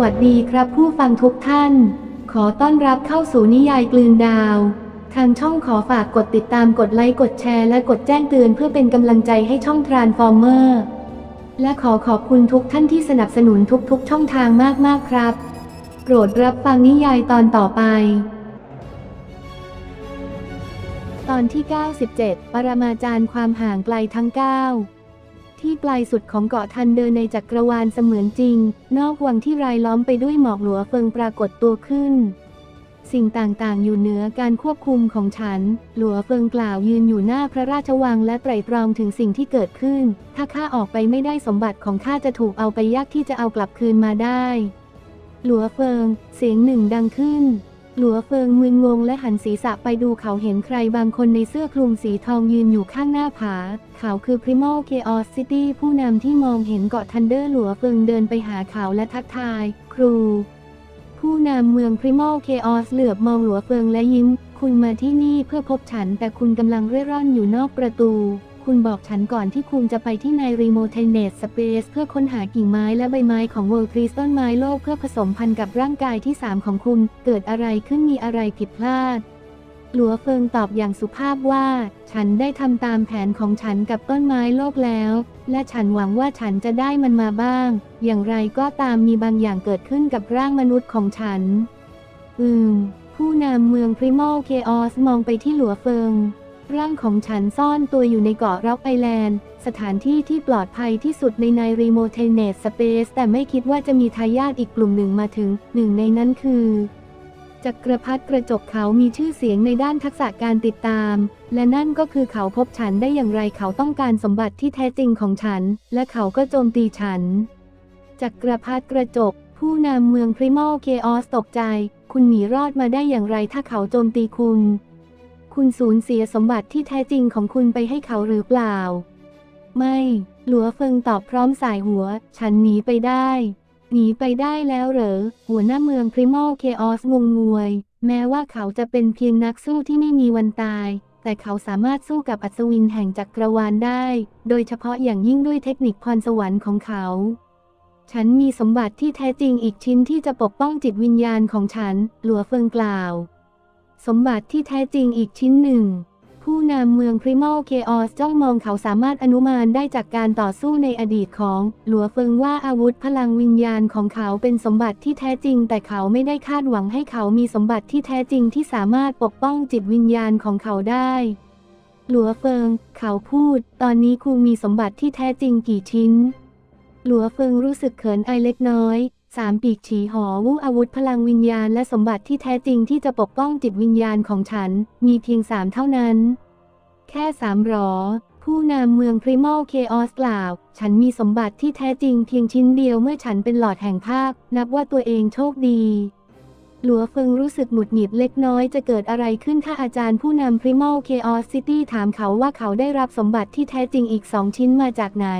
วัสดีครับผู้ฟังทุกท่าน ขอต้อนรับเข้าสู่นิยายกลืนดาว ทางช่องขอฝากกดติดตามกดไลค์กดแชร์และกดแจ้งเตือนเพื่อเป็นกำลังใจให้ช่องทรานฟอร์เมอร์และขอขอบคุณทุกท่านที่สนับสนุนทุกๆ ช่องทางมากๆครับ โปรดรับฟังนิยายตอนต่อไป ตอนที่ 97 ปรมาจารย์ความห่างไกลทั้ง 9 ที่ปลายสุดของเกาะทันเดอร์ในจักรวาลเสมือนจริง นอกวังที่รายล้อมไปด้วยหมอกหลัวเฟิงปรากฏตัวขึ้น สิ่งต่างๆ อยู่เหนือการควบคุมของฉัน หลัวเฟิงกล่าวยืนอยู่หน้าพระราชวังและไตร่ตรองถึงสิ่งที่เกิดขึ้น ถ้าข้าออกไปไม่ได้สมบัติของข้าจะถูกเอาไปยากที่จะเอากลับคืนมาได้ หลัวเฟิง เสียงหนึ่งดังขึ้น หลัวเฟิงมึนงงและหันศีรษะไปดูเขาเห็นใครบางคนในเสื้อคลุมสีทองยืนอยู่ข้างหน้าผา เขาคือ Primal Chaos City ผู้นำที่มองเห็นเกาะทันเดอร์หลัวเฟิงเดินไปหาเขาและทักทาย ครู ผู้นำเมือง Primal Chaos เหลือบมองหลัวเฟิงและยิ้ม คุณมาที่นี่เพื่อพบฉันแต่คุณกำลังเร่ร่อนอยู่นอกประตู คุณบอกฉันก่อนที่คุณจะไปที่ใน Remote Net Space เพื่อค้นหากิ่งไม้และใบไม้ของ World Trees ต้นไม้โลกเพื่อผสมพันธุ์กับร่างกายที่ 3 ของคุณ เกิดอะไรขึ้นมีอะไรผิดพลาด หลัวเฟิงตอบอย่างสุภาพว่า ฉันได้ทำตามแผนของฉันกับต้นไม้โลกแล้ว และฉันหวังว่าฉันจะได้มันมาบ้าง อย่างไรก็ตามมีบางอย่างเกิดขึ้นกับร่างมนุษย์ของฉัน อืมผู้นำเมือง Primal Chaos มองไปที่หลัวเฟิง ร่างของฉันซ่อนตัวอยู่ในเกาะร็อกไอแลนด์ สถานที่ที่ปลอดภัยที่สุดในใน Remote Net Space แต่ไม่คิดว่าจะมีทายาทอีกกลุ่มหนึ่งมาถึง หนึ่งในนั้นคือจักรพรรดิกระจกเขามีชื่อเสียงในด้านทักษะการติดตาม และนั่นก็คือเขาพบฉันได้อย่างไรเขาต้องการสมบัติที่แท้จริงของฉัน และเขาก็โจมตีฉันจักรพรรดิกระจก ผู้นำเมือง Primal Chaos ตกใจ คุณหนีรอดมาได้อย่างไรถ้าเขาโจมตีคุณ คุณสูญเสียสมบัติที่แท้จริงของคุณไปให้เขาหรือเปล่า ไม่ หลัวเฟิงตอบพร้อมสายหัว ฉันหนีไปได้ หนีไปได้แล้วเหรอ หัวหน้าเมือง Primal Chaos งงงวย แม้ว่าเขาจะเป็นเพียงนักสู้ที่ไม่มีวันตาย แต่เขาสามารถสู้กับอัศวินแห่งจักรวาลได้ โดยเฉพาะอย่างยิ่งด้วยเทคนิคพรสวรรค์ของเขาฉันมีสมบัติที่แท้จริงอีกชิ้นที่จะปกป้องจิตวิญญาณของฉัน หลัวเฟิงกล่าว สมบัติที่แท้จริงอีกชิ้นหนึ่ง ผู้นำเมือง Primal Chaos จ้องมองเขาสามารถอนุมานได้จากการต่อสู้ในอดีตของหลัวเฟิงว่าอาวุธพลังวิญญาณของเขาเป็นสมบัติที่แท้จริง แต่เขาไม่ได้คาดหวังให้เขามีสมบัติที่แท้จริงที่สามารถปกป้องจิตวิญญาณของเขาได้หลัวเฟิง เขาพูด ตอนนี้คุณมีสมบัติที่แท้จริงกี่ชิ้น หลัวเฟิงรู้สึกเขินอายเล็กน้อย สามปีกฉีหอวู้อาวุธพลังวิญญาณและสมบัติที่แท้จริงที่จะปกป้องจิตวิญญาณของฉัน มีเพียงสามเท่านั้น แค่สามหรอ ผู้นำเมือง Primal Chaos กล่าว ฉันมีสมบัติที่แท้จริงเพียงชิ้นเดียวเมื่อฉันเป็นหลอดแห่งภาค นับว่าตัวเองโชคดี หลัวเฟิงรู้สึกหงุดหงิดเล็กน้อยจะเกิดอะไรขึ้นถ้าอาจารย์ผู้นำ Primal Chaos City ถามเขาว่าเขาได้รับสมบัติที่แท้จริงอีกสองชิ้นมาจากไหน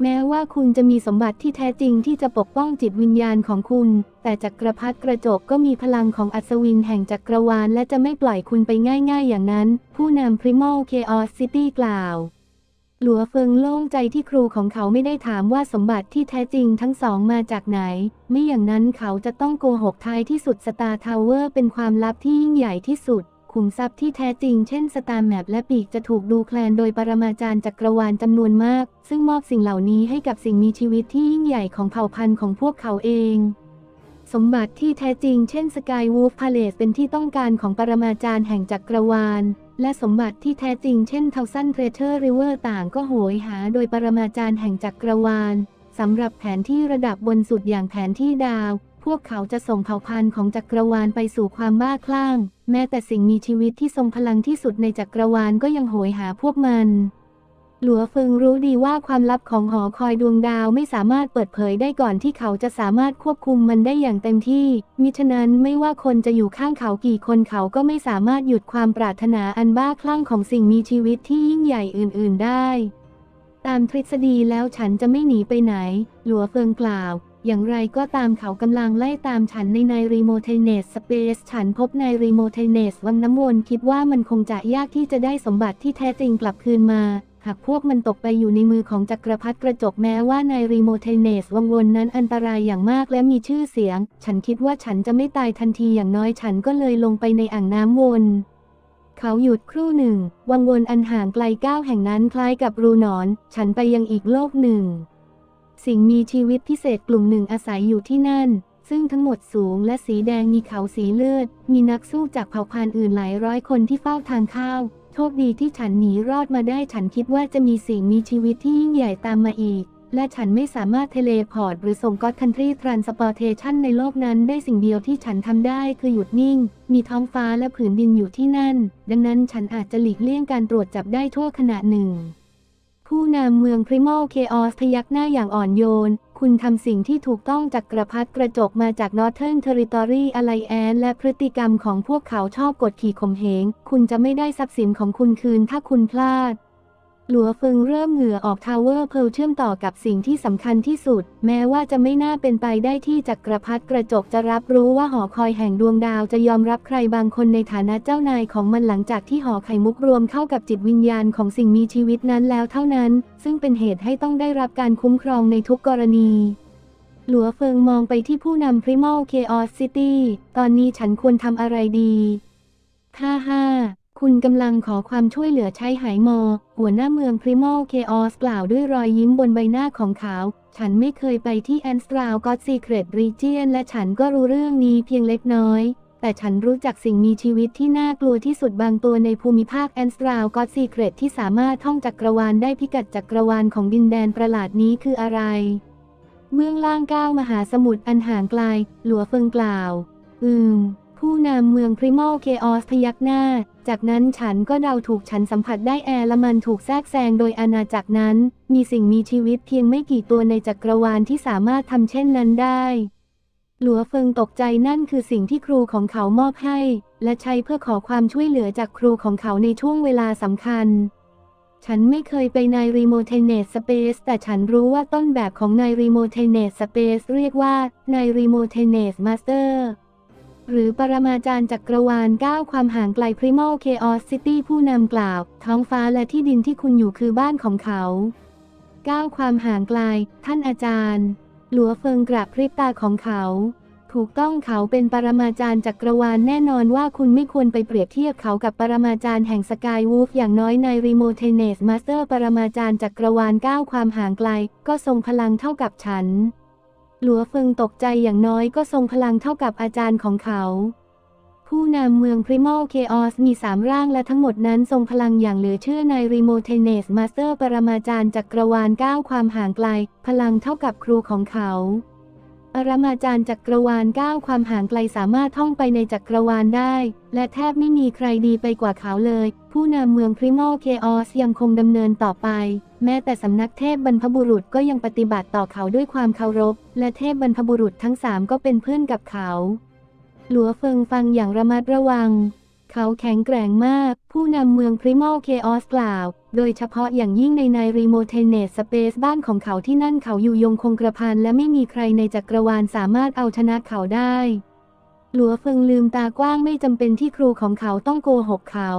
แม้ว่าคุณจะมีสมบัติที่แท้จริงที่จะปกป้องจิตวิญญาณของคุณ แต่จักรพรรดิกระจกก็มีพลังของอัศวินแห่งจักรวาลและจะไม่ปล่อยคุณไปง่ายๆอย่างนั้น ผู้นำ Primal Chaos City กล่าว หลัวเฟิงโล่งใจที่ครูของเขาไม่ได้ถามว่าสมบัติที่แท้จริงทั้งสองมาจากไหน ไม่อย่างนั้นเขาจะต้องโกหกท้ายที่สุดสตาร์ทาวเวอร์เป็นความลับที่ยิ่งใหญ่ที่สุด ขุมทรัพย์ที่แท้จริงเช่นสตาร์แมปและปีกจะถูกดูแคลนโดยปรมาจารย์จักรวาลจำนวนมาก ซึ่งมอบสิ่งเหล่านี้ให้กับสิ่งมีชีวิตที่ยิ่งใหญ่ของเผ่าพันธุ์ของพวกเขาเองสมบัติที่แท้จริงเช่นสกายวูฟพาเลสเป็นที่ต้องการของปรมาจารย์แห่งจักรวาล และสมบัติที่แท้จริงเช่นเทาซันเทรเทอร์ริเวอร์ต่างก็โหยหาโดยปรมาจารย์แห่งจักรวาลสำหรับแผนที่ระดับบนสุดอย่างแผนที่ดาว พวกเขาจะส่งเผ่าพันธุ์ของจักรวาลไปสู่ความบ้าคลั่ง แม้แต่สิ่งมีชีวิตที่ทรงพลังที่สุดในจักรวาลก็ยังโหยหาพวกมัน หลัวเฟิงรู้ดีว่าความลับของหอคอยดวงดาวไม่สามารถเปิดเผยได้ก่อนที่เขาจะสามารถควบคุมมันได้อย่างเต็มที่ มิฉะนั้นไม่ว่าคนจะอยู่ข้างเขากี่คนเขาก็ไม่สามารถหยุดความปรารถนาอันบ้าคลั่งของสิ่งมีชีวิตที่ยิ่งใหญ่อื่น ๆ ได้ ตามทฤษฎีแล้วฉันจะไม่หนีไปไหน หลัวเฟิงกล่าว อย่างไรก็ตามเขากำลังไล่ตามฉันในในรีโมเทเนสสเปซฉันพบในรีโมเทเนสวังน้ำวนคิดว่ามันคงจะยากที่จะได้สมบัติที่แท้จริงกลับคืนมา หากพวกมันตกไปอยู่ในมือของจักรพรรดิกระจกแม้ว่าในรีโมเทเนสวังวนนั้นอันตรายอย่างมากและมีชื่อเสียง ฉันคิดว่าฉันจะไม่ตายทันทีอย่างน้อยฉันก็เลยลงไปในอ่างน้ำวนเขาหยุดครู่หนึ่ง วังวนอันห่างไกลก้าวแห่งนั้นคล้ายกับรูนอน ฉันไปยังอีกโลกหนึ่ง สิ่งมีชีวิตพิเศษกลุ่มหนึ่งอาศัยอยู่ที่นั่น ซึ่งทั้งหมดสูงและสีแดงมีเขาสีเลือด มีนักสู้จากเผ่าพันธุ์อื่นหลายร้อยคนที่เฝ้าทางเข้า โชคดีที่ฉันหนีรอดมาได้ฉันคิดว่าจะมีสิ่งมีชีวิตที่ยิ่งใหญ่ตามมาอีก และฉันไม่สามารถเทเลพอร์ตหรือส่งก็อดคันทรีทรานสปอร์เทชันในโลกนั้นได้สิ่งเดียวที่ฉันทำได้คือหยุดนิ่ง มีท้องฟ้าและผืนดินอยู่ที่นั่น ดังนั้นฉันอาจจะหลีกเลี่ยงการตรวจจับได้ทั่วขณะหนึ่ง ผู้นำเมืองพริมอลเคออสพยักหน้าอย่างอ่อนโยน คุณทำสิ่งที่ถูกต้องจากกระพัดกระจกมาจาก Northern Territory Alliance และพฤติกรรมของพวกเขาชอบกดขี่ข่มเหง คุณจะไม่ได้ทรัพย์สินของคุณคืนถ้าคุณพลาด หลัวเฟิงเริ่มเหงื่อออกทาวเวอร์เพลเชื่อมต่อกับสิ่งที่สำคัญที่สุด แม้ว่าจะไม่น่าเป็นไปได้ที่จักรพรรดิกระจกจะรับรู้ว่าหอคอยแห่งดวงดาวจะยอมรับใครบางคนในฐานะเจ้านายของมันหลังจากที่หอไข่มุกรวมเข้ากับจิตวิญญาณของสิ่งมีชีวิตนั้นแล้วเท่านั้น ซึ่งเป็นเหตุให้ต้องได้รับการคุ้มครองในทุกกรณีหลัวเฟิงมองไปที่ผู้นำ Primal Chaos City ตอนนี้ฉันควรทำอะไรดีฮ่าฮ่า คุณกำลังขอความช่วยเหลือใช้หายมอ หัวหน้าเมือง Primal Chaos กล่าวด้วยรอยยิ้มบนใบหน้าของเขา ฉันไม่เคยไปที่ a n s t r a l God Secret Region และฉันก็รู้เรื่องนี้เพียงเล็กน้อย แต่ฉันรู้จักสิ่งมีชีวิตที่น่ากลัวที่สุดบางตัวในภูมิภาค a n s t r a l God Secret ที่สามารถท่องจักรวาลได้พิกัดจักรวาลของดินแดนประหลาดนี้คืออะไรเมืองล่างก้าวมหาสมุทรอันห่างไกล หลัวเฟิงกล่าว อืม ผู้นำเมืองพริมอลเคออสพยักหน้า จากนั้นฉันก็เดาถูกฉันสัมผัสได้แอร์ละมันถูกแทรกแซงโดยอาณาจักรนั้น มีสิ่งมีชีวิตเพียงไม่กี่ตัวในจักรวาลที่สามารถทำเช่นนั้นได้ หลัวเฟิงตกใจนั่นคือสิ่งที่ครูของเขามอบให้ และใช้เพื่อขอความช่วยเหลือจากครูของเขาในช่วงเวลาสำคัญฉันไม่เคยไปใน Remote Net Space แต่ฉันรู้ว่าต้นแบบของใน Remote Net Space เรียกว่าใน Remote Net Master หรือปรมาจารย์จักรวาลก้าวความห่างไกล Primal Chaos City ผู้นำกล่าว ท้องฟ้าและที่ดินที่คุณอยู่คือบ้านของเขาก้าวความห่างไกล ท่านอาจารย์ หลัวเฟิงกราบพริบตาของเขา ถูกต้องเขาเป็นปรมาจารย์จักรวาลแน่นอนว่าคุณไม่ควรไปเปรียบเทียบเขากับปรมาจารย์แห่งสกายวูฟอย่างน้อยใน Remote Net Master ปรมาจารย์จักรวาลก้าวความห่างไกล ก็ทรงพลังเท่ากับฉัน หลัวเฟิงตกใจอย่างน้อยก็ทรงพลังเท่ากับอาจารย์ของเขา ผู้นำเมืองพริมอลเคออสมีสามร่างและทั้งหมดนั้นทรงพลังอย่างเหลือเชื่อใน Remote Net Master ปรมาจารย์จักรวาลก้าวความห่างไกล พลังเท่ากับครูของเขา อรมาจารย์จักรวาลก้าวความห่างไกลสามารถท่องไปในจักรวาลได้ และแทบไม่มีใครดีไปกว่าเขาเลย ผู้นำเมืองพริมอลเคออสยังคงดำเนินต่อไป แม้แต่สำนักเทพบรรพบุรุษก็ยังปฏิบัติต่อเขาด้วยความเคารพ และเทพบรรพบุรุษทั้งสามก็เป็นเพื่อนกับเขา หลัวเฟิงฟังอย่างระมัดระวัง เขาแข็งแกร่งมาก ผู้นำเมืองพริมอลเคออสกล่าว โดยเฉพาะอย่างยิ่งในไนรีโมเทเนสสเปซบ้านของเขาที่นั่นเขาอยู่ยงคงกระพันและไม่มีใครในจักรวาลสามารถเอาชนะเขาได้ หลัวเฟิงลืมตากว้างไม่จำเป็นที่ครูของเขาต้องโกหกเขา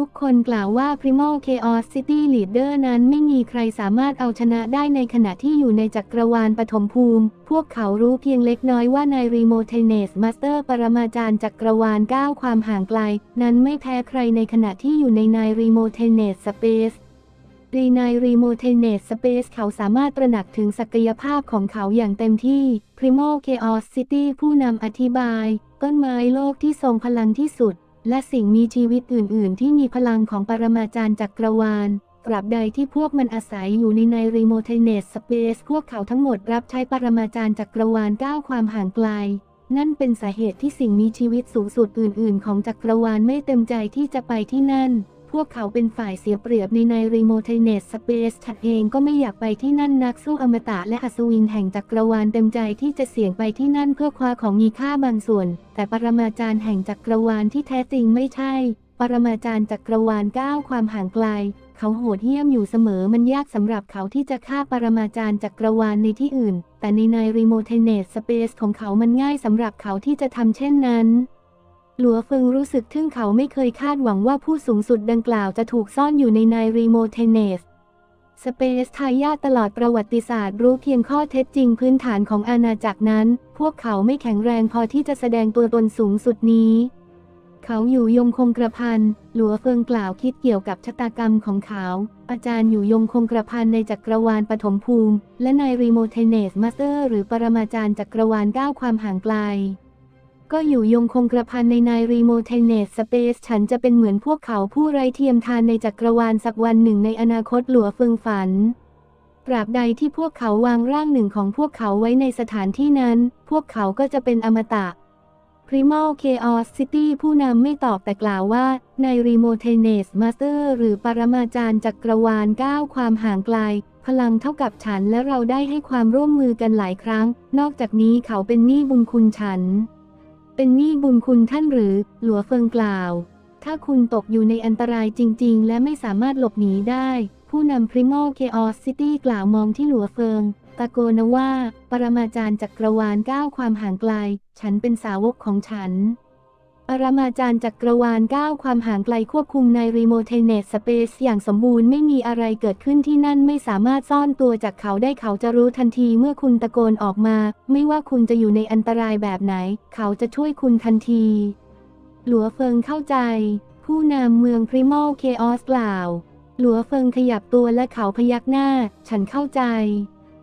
ทุกคนกล่าวว่า Primal Chaos City Leader นั้นไม่มีใครสามารถเอาชนะได้ในขณะที่อยู่ในจักรวาลปฐมภูมิ พวกเขารู้เพียงเล็กน้อยว่าใน Remote Net Master ปรมาจารย์จักรวาลก้าวความห่างไกล นั้นไม่แพ้ใครในขณะที่อยู่ในน Remote Net Space ในใน Remote Net Space เขาสามารถตระหนักถึงศักยภาพของเขาอย่างเต็มที่ Primal Chaos City ผู้นำอธิบาย ต้นไม้โลกที่ทรงพลังที่สุด และสิ่งมีชีวิตอื่น ๆ ที่มีพลังของปรมาจารย์จักรวาลตราบใดที่พวกมันอาศัยอยู่ในในรีโมเทเนสสเปซพวกเขาทั้งหมดรับใช้ปรมาจารย์จักรวาลก้าวความห่างไกล นั่นเป็นสาเหตุที่สิ่งมีชีวิตสูงสุดอื่น ๆ ของจักรวาลไม่เต็มใจที่จะไปที่นั่น วกเขาเป็นฝ่ายเสียเปรียบในใน Remote Net Space ฉันเองก็ไม่อยากไปที่นั่นนักสู้อมตะและอัศวินแห่งจักรวาลเต็มใจที่จะเสี่ยงไปที่นั่นเพื่อคว้าของมีค่าบางส่วน แต่ปรมาจารย์แห่งจักรวาลที่แท้จริงไม่ใช่ ปรมาจารย์จักรวาลก้าวความห่างไกล เขาโหดเหี้ยมอยู่เสมอมันยากสำหรับเขาที่จะฆ่าปรมาจารย์จักรวาลในที่อื่น แต่ในใน Remote Net Space ของเขามันง่ายสำหรับเขาที่จะทำเช่นนั้น หลัวเฟิงรู้สึกทึ่งเขาไม่เคยคาดหวังว่าผู้สูงสุดดังกล่าวจะถูกซ่อนอยู่ในนายรีโมเทเนสสเปซทายาตลอดประวัติศาสตร์รู้เพียงข้อเท็จจริงพื้นฐานของอาณาจักรนั้น พวกเขาไม่แข็งแรงพอที่จะแสดงตัวตนสูงสุดนี้ เขาอยู่ยงคงกระพัน หลัวเฟิงกล่าวคิดเกี่ยวกับชะตากรรมของเขา อาจารย์อยู่ยงคงกระพันในจักรวาลปฐมภูมิ และในรีโมเทเนสมาสเตอร์ หรือปรมาจารย์จักรวาลก้าวความห่างไกล ก็อยู่ยงคงกระพันในนายรีโมเทเนสสเปซฉันจะเป็นเหมือนพวกเขาผู้ไร้เทียมทานในจักรวาลสักวันหนึ่งในอนาคตหลัวเฟิงฝันตราบใดที่พวกเขาวางร่างหนึ่งของพวกเขาไว้ในสถานที่นั้น พวกเขาก็จะเป็นอมตะ Primal Chaos City ผู้นำไม่ตอบแต่กล่าวว่า ใน Remoteness Master หรือปรมาจารย์จักรวาลก้าวความห่างไกล พลังเท่ากับฉันและเราได้ให้ความร่วมมือกันหลายครั้ง นอกจากนี้เขาเป็นหนี้บุญคุณฉัน เป็นหนี้บุญคุณท่านหรือ หลัวเฟิงกล่าว ถ้าคุณตกอยู่ในอันตรายจริง ๆ และไม่สามารถหลบหนีได้ ผู้นำพริมอลเคออสซิตี้กล่าวมองที่หลัวเฟิง ตะโกนว่า ปรมาจารย์จักรวาลก้าวความห่างไกล ฉันเป็นสาวกของฉัน ปรมาจารย์จักรวาลก้าวความห่างไกลควบคุมใน Remoteness Space อย่างสมบูรณ์ไม่มีอะไรเกิดขึ้นที่นั่นไม่สามารถซ่อนตัวจากเขาได้เขาจะรู้ทันทีเมื่อคุณตะโกนออกมา ไม่ว่าคุณจะอยู่ในอันตรายแบบไหน เขาจะช่วยคุณทันที หลัวเฟิงเข้าใจ ผู้นำเมือง Primal Chaos กล่าว หลัวเฟิงขยับตัวและเขาพยักหน้า ฉันเข้าใจ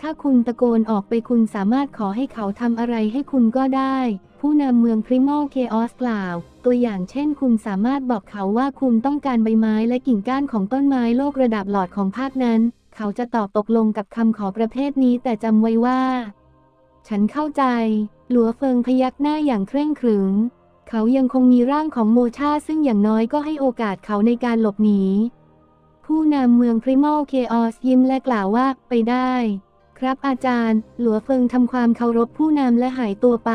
ถ้าคุณตะโกนออกไปคุณสามารถขอให้เขาทำอะไรให้คุณก็ได้ ผู้นำเมือง Primal Chaos กล่าว ตัวอย่างเช่น คุณสามารถบอกเขาว่าคุณต้องการใบไม้และกิ่งก้านของต้นไม้โลกระดับหลอดของภาคนั้น เขาจะตอบตกลงกับคำขอประเภทนี้แต่จำไว้ว่า ฉันเข้าใจ หลัวเฟิงพยักหน้าอย่างเคร่งขรึม เขายังคงมีร่างของโมชาซึ่งอย่างน้อยก็ให้โอกาสเขาในการหลบหนี ผู้นำเมือง Primal Chaos ยิ้มและกล่าวว่าไปได้ ครับอาจารย์ หลัวเฟิงทำความเคารพผู้นำและหายตัวไป